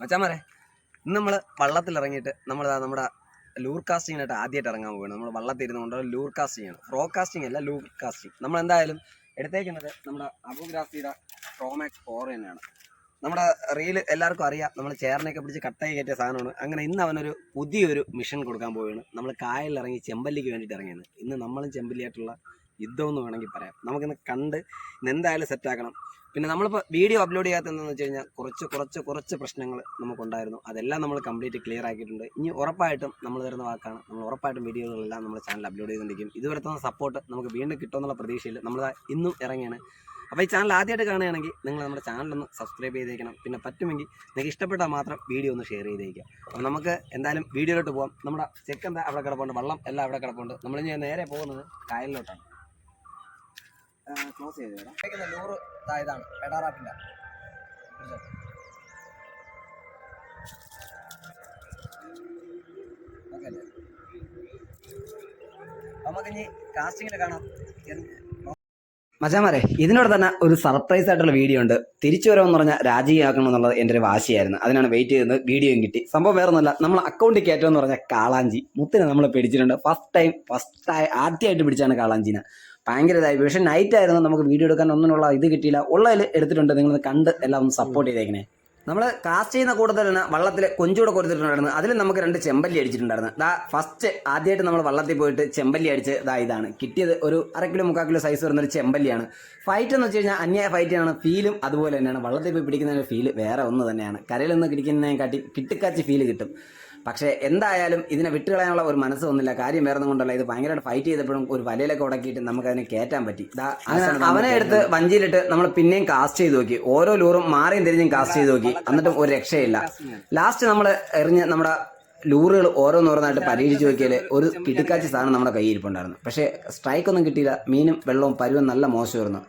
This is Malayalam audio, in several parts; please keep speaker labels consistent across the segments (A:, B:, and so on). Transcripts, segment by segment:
A: മച്ചാമാരെ ഇന്ന് നമ്മൾ വള്ളത്തിൽ ഇറങ്ങിയിട്ട് നമ്മൾ നമ്മുടെ ലൂർ കാസ്റ്റിങ്ങിനായിട്ട് ആദ്യമായിട്ട് ഇറങ്ങാൻ പോവുകയാണ് നമ്മൾ വള്ളത്തിൽ ഇരുന്നുകൊണ്ട് ലൂർ കാസ്റ്റിംഗ് ആണ്. ഫ്രോ കാസ്റ്റിംഗ് അല്ല ലൂർ കാസ്റ്റിംഗ് നമ്മൾ എന്തായാലും എടുത്തേക്കുന്നത് നമ്മുടെ അബോഗ്രാഫിയുടെ പ്രോമാക്സ് ഫോർ തന്നെയാണ്. നമ്മുടെ റീൽ എല്ലാവർക്കും അറിയാം നമ്മൾ ചേറിനൊക്കെ പിടിച്ച് കട്ടായി കയറ്റിയ സാധനമാണ്. അങ്ങനെ ഇന്ന് അവനൊരു പുതിയൊരു മിഷൻ കൊടുക്കാൻ പോവുകയാണ് നമ്മൾ കായലിൽ ഇറങ്ങി ചെമ്പല്ലിക്ക് വേണ്ടിയിട്ട് ഇറങ്ങിയാണ്. ഇന്ന് നമ്മളും ചെമ്പല്ലിയായിട്ടുള്ള യുദ്ധം എന്ന് വേണമെങ്കിൽ പറയാം. നമുക്കിന്ന് കണ്ട് എന്തായാലും സെറ്റാക്കണം പിന്നെ നമ്മളിപ്പോൾ വീഡിയോ അപ്ലോഡ് ചെയ്യാത്തതെന്ന് വെച്ച് കഴിഞ്ഞാൽ കുറച്ച് കുറച്ച് കുറച്ച് പ്രശ്നങ്ങൾ നമുക്കുണ്ടായിരുന്നു. അതെല്ലാം നമ്മൾ കംപ്ലീറ്റ് ക്ലിയർ ആക്കിയിട്ടുണ്ട്. ഇനി ഉറപ്പായിട്ടും നമ്മൾ തരുന്ന വാക്കാണ്. നമ്മൾ ഉറപ്പായിട്ടും വീഡിയോകളെല്ലാം നമ്മുടെ ചാനൽ അപ്ലോഡ് ചെയ്തുകൊണ്ടിരിക്കും. ഇതുവരെ സപ്പോർട്ട് നമുക്ക് വീണ്ടും കിട്ടുമെന്നുള്ള പ്രതീക്ഷയിൽ നമ്മൾ ഇന്നും ഇറങ്ങിയാണ്. അപ്പോൾ ഈ ചാനൽ ആദ്യമായിട്ട് കാണുകയാണെങ്കിൽ നിങ്ങൾ നമ്മുടെ ചാനലൊന്ന് സബ്സ്ക്രൈബ് ചെയ്തേക്കണം. പിന്നെ പറ്റുമെങ്കിൽ നിങ്ങൾക്ക് ഇഷ്ടപ്പെട്ടാൽ മാത്രം വീഡിയോ ഒന്ന് ഷെയർ ചെയ്തേക്കാം അപ്പോൾ നമുക്ക് എന്തായാലും വീഡിയോയിലോട്ട് പോകാം നമ്മുടെ ചെക്ക് എന്താ അവിടെ കിടപ്പുണ്ട്? വള്ളം എല്ലാം അവിടെ കിടപ്പുണ്ട്. നമ്മൾ ഇനി നേരെ പോകുന്നത് കായലിലോട്ടാണ്. ക്ലോസ് ചെയ്ത് തരാം. നൂറ് ഇതാണ് എടാറാപ്പിന്റെ ഓക്കെ അല്ലേ? നമുക്കിനി കാസ്റ്റിങ്ങിൽ കാണാം. മച്ചാമാരെ ഇതിനോട് തന്നെ ഒരു സർപ്രൈസ് ആയിട്ടുള്ള വീഡിയോ ഉണ്ട്. തിരിച്ചു വരവെന്ന് പറഞ്ഞാൽ രാജിയാക്കണം എന്നുള്ളത് എന്റെ ഒരു വാശിയായിരുന്നു. അതിനാണ് വെയിറ്റ് ചെയ്യുന്നത് വീഡിയോയും കിട്ടി. സംഭവം വേറെ ഒന്നുമല്ല നമ്മൾ അക്കൗണ്ടിൽ കയറ്റം പറഞ്ഞാൽ കാളാഞ്ചി. മുത്തിനെ നമ്മൾ പിടിച്ചിട്ടുണ്ട്. ഫസ്റ്റ് ടൈം ഫസ്റ്റ് ആദ്യമായിട്ട് പിടിച്ചാണ് കാളാഞ്ചിനെ. ഭയങ്കര ഇതായി പക്ഷേ നൈറ്റ് ആയിരുന്നു നമുക്ക് വീഡിയോ എടുക്കാൻ ഒന്നിനുള്ള ഇത് കിട്ടിയില്ല. ഉള്ളതിൽ എടുത്തിട്ടുണ്ട്. നിങ്ങൾ കണ്ട് എല്ലാം ഒന്ന് സപ്പോർട്ട് ചെയ്തേക്കണേ. നമ്മൾ കാസ്റ്റ് ചെയ്യുന്ന കൂടുതൽ തന്നെ വള്ളത്തിൽ കൊഞ്ചൂടെ കൊടുത്തിട്ടുണ്ടായിരുന്നു അതിൽ നമുക്ക് രണ്ട് ചെമ്പല്ലി അടിച്ചിട്ടുണ്ടായിരുന്നു. ദാ ഫസ്റ്റ് ആദ്യമായിട്ട് നമ്മൾ വള്ളത്തിൽ പോയിട്ട് ചെമ്പല്ലി അടിച്ച് ദാ ഇതാണ്. കിട്ടിയത് ഒരു അര കിലോ മുക്കാൽ കിലോ സൈസ് വരുന്ന ഒരു ചെമ്പല്ലിയാണ്. ഫൈറ്റ് എന്ന് വെച്ച് കഴിഞ്ഞാൽ അന്യായ ഫൈറ്റാണ് ഫീലും അതുപോലെ തന്നെയാണ്. വള്ളത്തിൽ പോയി പിടിക്കുന്നതിന്റെ ഫീൽ വേറെ ഒന്ന് തന്നെയാണ്. കരയിൽ നിന്ന് പിടിക്കുന്നതിനെ കാട്ടി കിട്ടിക്കാച്ചി ഫീൽ കിട്ടും. പക്ഷേ എന്തായാലും ഇതിനെ വിട്ടുകളയാനുള്ള ഒരു മനസ്സ് വന്നില്ല. കാര്യം വേറെ ഒന്നും കൊണ്ടല്ല. ഇത് ഭയങ്കരമായിട്ട് ഫൈറ്റ് ചെയ്തപ്പോഴും ഒരു വലയിലൊക്കെ ഉടക്കിയിട്ട് നമുക്ക് അതിനെ കയറ്റാൻ പറ്റി. അവനെ എടുത്ത് വഞ്ചിയിലിട്ട് നമ്മൾ പിന്നെയും കാസ്റ്റ് ചെയ്ത് നോക്കി. ഓരോ ലൂറും മാറിയും തിരിഞ്ഞും കാസ്റ്റ് ചെയ്ത് നോക്കി. എന്നിട്ടും ഒരു രക്ഷയില്ല. ലാസ്റ്റ് നമ്മൾ എറിഞ്ഞ് നമ്മുടെ ലൂറുകൾ ഓരോന്നോരോന്നായിട്ട് പരീക്ഷിച്ച് നോക്കിയാൽ ഒരു കിടുക്കാച്ച സാധനം നമ്മുടെ കയ്യിൽ ഇരിപ്പുണ്ടായിരുന്നു പക്ഷേ സ്ട്രൈക്ക് ഒന്നും കിട്ടിയില്ല. മീനും വെള്ളവും പരുവും നല്ല മോശമായിരുന്നു.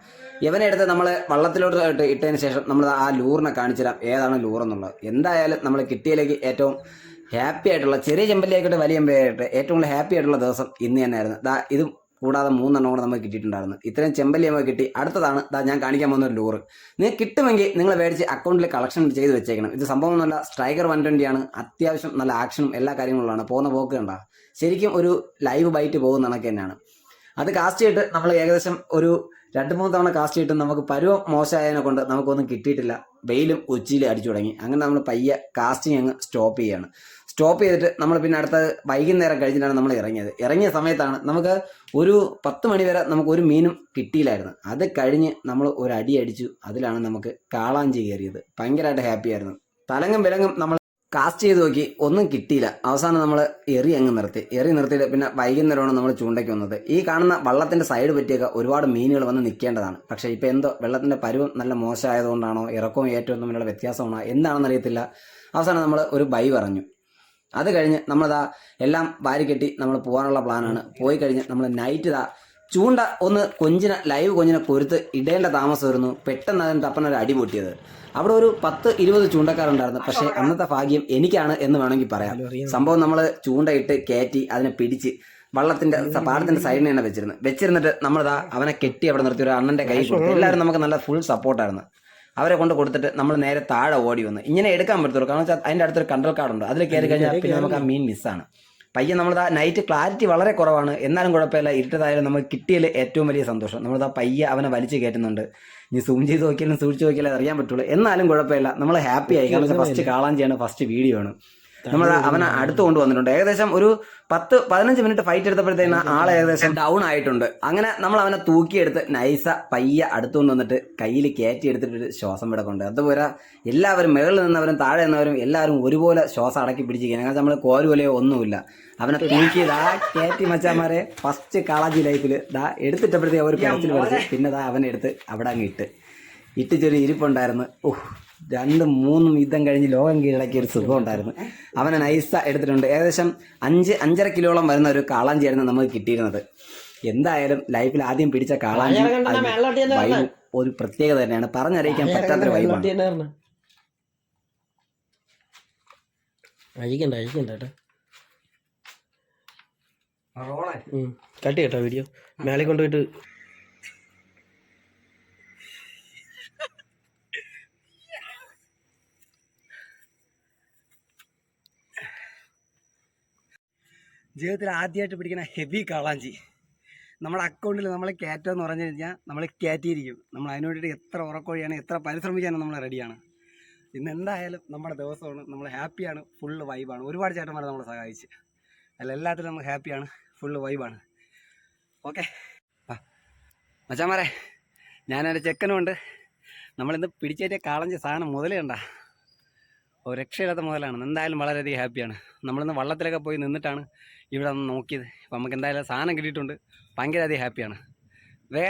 A: ഇവനെ എടുത്ത് നമ്മൾ വള്ളത്തിലോട്ട് ഇട്ട് ഇട്ടതിന് ശേഷം നമ്മൾ ആ ലൂറിനെ കാണിച്ചുതരാം. ഏതാണ് ലൂറെന്നുള്ളത് എന്തായാലും നമ്മൾ കിട്ടിയതിലേക്ക് ഏറ്റവും ഹാപ്പി ആയിട്ടുള്ള ചെറിയ ചെമ്പല്ലി ആയിക്കോട്ടെ വലിയ ചെമ്പലിയായിട്ട് ഏറ്റവും കൂടുതൽ ഹാപ്പി ആയിട്ടുള്ള ദിവസം ഇന്ന് തന്നെയായിരുന്നു. ദാ ഇത് കൂടാതെ മൂന്നെണ്ണം കൂടെ നമുക്ക് കിട്ടിയിട്ടുണ്ടായിരുന്നു. ഇത്രയും ചെമ്പല്ലി നമുക്ക് കിട്ടി. അടുത്തതാണ് ദാ ഞാൻ കാണിക്കാൻ പോകുന്ന ഒരു ലൂറ് നിങ്ങൾക്ക് കിട്ടുമെങ്കിൽ നിങ്ങൾ മേടിച്ച് അക്കൗണ്ടിൽ കളക്ഷൻ ചെയ്ത് വെച്ചേക്കണം. ഇത് സംഭവം നല്ല സ്ട്രൈക്കർ വൺ ട്വന്റിയാണ് അത്യാവശ്യം നല്ല ആക്ഷനും എല്ലാ കാര്യങ്ങളുമാണ്. പോകുന്ന പോക്ക് കണ്ട. ശരിക്കും ഒരു ലൈവ് ബൈറ്റ് പോകുന്ന കണക്ക് തന്നെയാണ്. അത് കാസ്റ്റ് ചെയ്തിട്ട് നമ്മൾ ഏകദേശം ഒരു രണ്ട് മൂന്ന് തവണ കാസ്റ്റ് ചെയ്തിട്ട് നമുക്ക് പരുവം മോശമായതിനെ കൊണ്ട് നമുക്കൊന്നും കിട്ടിയിട്ടില്ല. വെയിലും ഉച്ചയിൽ അടിച്ചു തുടങ്ങി. അങ്ങനെ നമ്മൾ പയ്യെ കാസ്റ്റിംഗ് അങ്ങ് സ്റ്റോപ്പ് ചെയ്യാണ്. സ്റ്റോപ്പ് ചെയ്തിട്ട് നമ്മൾ പിന്നെ അടുത്ത വൈകുന്നേരം കഴിഞ്ഞിട്ടാണ് നമ്മൾ ഇറങ്ങിയത്. ഇറങ്ങിയ സമയത്താണ് നമുക്ക് ഒരു പത്ത് മണി വരെ നമുക്ക് ഒരു മീനും കിട്ടിയില്ലായിരുന്നു. അത് കഴിഞ്ഞ് നമ്മൾ ഒരു അടി അടിച്ചു. അതിലാണ് നമുക്ക് കാളാഞ്ചി കയറിയത്. ഭയങ്കരമായിട്ട് ഹാപ്പി ആയിരുന്നു. തലങ്ങും വിലങ്ങും നമ്മൾ കാസ്റ്റ് ചെയ്ത് നോക്കി ഒന്നും കിട്ടിയില്ല. അവസാനം നമ്മൾ എറി അങ്ങ് നിർത്തി. എറി നിർത്തിയിട്ട് പിന്നെ വൈകുന്നേരമാണ് നമ്മൾ ചൂണ്ടയ്ക്ക് വന്നത്. ഈ കാണുന്ന വള്ളത്തിന്റെ സൈഡ് പറ്റിയൊക്കെ ഒരുപാട് മീനുകൾ വന്ന് നിൽക്കേണ്ടതാണ് പക്ഷേ ഇപ്പോൾ എന്തോ വെള്ളത്തിന്റെ പരുവം നല്ല മോശമായതുകൊണ്ടാണോ ഇറക്കവും ഏറ്റവും തമ്മിലുള്ള വ്യത്യാസമാണോ എന്താണെന്ന് അറിയത്തില്ല. അവസാനം നമ്മൾ ഒരു ബൈ പറഞ്ഞു. അത് കഴിഞ്ഞ് നമ്മളിതാ എല്ലാം വാരിക്കെട്ടി നമ്മൾ പോകാനുള്ള പ്ലാനാണ് പോയി കഴിഞ്ഞ് നമ്മൾ നൈറ്റ് ഇതാ ചൂണ്ട ഒന്ന് കൊഞ്ചിനെ ലൈവ് കൊഞ്ചിനെ കൊരുത്ത് ഇടേണ്ട താമസമായിരുന്നു. പെട്ടെന്ന് അതിന് തപ്പന ഒരു അടി പൊട്ടിയത്. അവിടെ ഒരു പത്ത് ഇരുപത് ചൂണ്ടക്കാരുണ്ടായിരുന്നു. പക്ഷേ അന്നത്തെ ഭാഗ്യം എനിക്കാണ് എന്ന് വേണമെങ്കിൽ പറയാം. സംഭവം നമ്മൾ ചൂണ്ടയിട്ട് കയറ്റി അതിനെ പിടിച്ച് വള്ളത്തിന്റെ പാടത്തിന്റെ സൈഡിൽ തന്നെ വെച്ചിരുന്നു. വെച്ചിരുന്നിട്ട് നമ്മളിതാ അവനെ കെട്ടി അവിടെ നിർത്തി. ഒരു അണ്ണന്റെ കൈ കൊടുത്തു എല്ലാവരും നമുക്ക് നല്ല ഫുൾ സപ്പോർട്ടായിരുന്നു അവരെ കൊണ്ട് കൊടുത്തിട്ട് നമ്മൾ നേരെ താഴെ ഓടി വന്നു. ഇങ്ങനെ എടുക്കാൻ പറ്റത്തുള്ളൂ. കാരണം വെച്ചാൽ അതിന്റെ അടുത്തൊരു കണ്ടൽ കാർഡ് ഉണ്ട്. അതിൽ കയറി കഴിഞ്ഞാൽ പിന്നെ നമുക്ക് ആ മീൻ മിസ്സാണ് പയ്യെ നമ്മളിതാ നൈറ്റ് ക്ലാരിറ്റി വളരെ കുറവാണ്. എന്നാലും കുഴപ്പമില്ല. ഇരുട്ടതായാലും നമുക്ക് കിട്ടിയതിൽ ഏറ്റവും വലിയ സന്തോഷം. നമ്മളിതാ പയ്യെ അവനെ വലിച്ചു കയറ്റുന്നുണ്ട്. ഇനി സൂം ചെയ്ത് നോക്കിയാലും സൂക്ഷിച്ച് നോക്കിയാലും അറിയാൻ പറ്റുള്ളൂ. എന്നാലും കുഴപ്പമില്ല. നമ്മൾ ഹാപ്പി ആയി. കാരണം ഫസ്റ്റ് കാളാഞ്ചിയാണ് ഫസ്റ്റ് വീഡിയോ ആണ്. നമ്മൾ അവനെ അടുത്ത് കൊണ്ടുവന്നിട്ടുണ്ട്. ഏകദേശം ഒരു പത്ത് പതിനഞ്ച് മിനിറ്റ് ഫൈറ്റ് എടുത്തപ്പോഴത്തേന് ആൾ ഏകദേശം ഡൗൺ ആയിട്ടുണ്ട്. അങ്ങനെ നമ്മൾ അവനെ തൂക്കിയെടുത്ത് നൈസ പയ്യ അടുത്തു വന്നിട്ട് കയ്യിൽ കയറ്റി എടുത്തിട്ട് ശ്വാസം വിടക്കുണ്ട് അതുപോലെ എല്ലാവരും മുകളിൽ നിന്നവരും താഴെ നിന്നവരും എല്ലാവരും ഒരുപോലെ ശ്വാസം അടക്കി പിടിച്ചിരിക്കുന്നത് കാരണം നമ്മൾ കോരുപോലെയോ ഒന്നുമില്ല. അവനെ തൂക്കി ദാ കയറ്റി മച്ചാമാരെ ഫസ്റ്റ് കാളാജി ലൈഫിൽ ദാ എടുത്തിട്ടപ്പോഴത്തേക്ക് അവർ പെരച്ചിൽ പഠിച്ച് പിന്നെ ദാ അവനെ എടുത്ത് അവിടെ അങ്ങ് ഇട്ട്. ഇട്ടിച്ചൊരു ഇരിപ്പുണ്ടായിരുന്നു. ഓഹ് രണ്ടും മൂന്നും യുദ്ധം കഴിഞ്ഞ് ലോകം കീഴടക്കിയ ഒരു സുഖം ഉണ്ടായിരുന്നു. അവനെ നൈസ എടുത്തിട്ടുണ്ട്. ഏകദേശം അഞ്ച് അഞ്ചര കിലോളം വരുന്ന ഒരു കാളാഞ്ചിയായിരുന്നു നമുക്ക് കിട്ടിയിരുന്നത്. എന്തായാലും ലൈഫിൽ ആദ്യം പിടിച്ച കാളാഞ്ചി വൈബ് ഒരു പ്രത്യേകത തന്നെയാണ്. പറഞ്ഞറിയിക്കാൻ പറ്റാത്തൊരു വൈബാണ്
B: അഴിക്കണ്ട അഴിക്കണ്ട കേട്ടോ. ഉം. കട്ട് കേട്ടോ വീഡിയോ മേലെ കൊണ്ടുപോയിട്ട്
A: ജീവിതത്തിൽ ആദ്യമായിട്ട് പിടിക്കുന്ന ഹെവി കാളാഞ്ചി. നമ്മുടെ അക്കൗണ്ടിൽ നമ്മൾ കയറ്റം എന്ന് പറഞ്ഞു കഴിഞ്ഞാൽ നമ്മൾ കയറ്റിയിരിക്കും. നമ്മൾ അതിന് വേണ്ടിയിട്ട് എത്ര ഉറക്കോഴിയാണ് എത്ര പരിശ്രമിക്കാനും നമ്മൾ റെഡിയാണ് ഇന്ന് എന്തായാലും നമ്മുടെ ദിവസമാണ്. നമ്മൾ ഹാപ്പിയാണ് ഫുള്ള് വൈബാണ് ഒരുപാട് ചേട്ടന്മാർ നമ്മളെ സഹായിച്ച്. അല്ല എല്ലാത്തിലും നമ്മൾ ഹാപ്പിയാണ് ഫുള്ള് വൈബാണ് ഓക്കെ ആ മച്ചാമാരെ ഞാനൊരു ചെക്കനുമുണ്ട്. നമ്മളിന്ന് പിടിച്ചേറ്റിയ കാളഞ്ച് സാധനം മുതലേ ഉണ്ടാ ഓ രക്ഷയില്ലാത്ത മുതലാണ്. എന്തായാലും വളരെയധികം ഹാപ്പിയാണ് നമ്മളിന്ന് വള്ളത്തിലൊക്കെ പോയി നിന്നിട്ടാണ് ഇവിടെ നോക്കിയത്. നമുക്ക് എന്തായാലും സാധനം കിട്ടിയിട്ടുണ്ട്. ഭയങ്കര അധികം ഹാപ്പിയാണ് വേ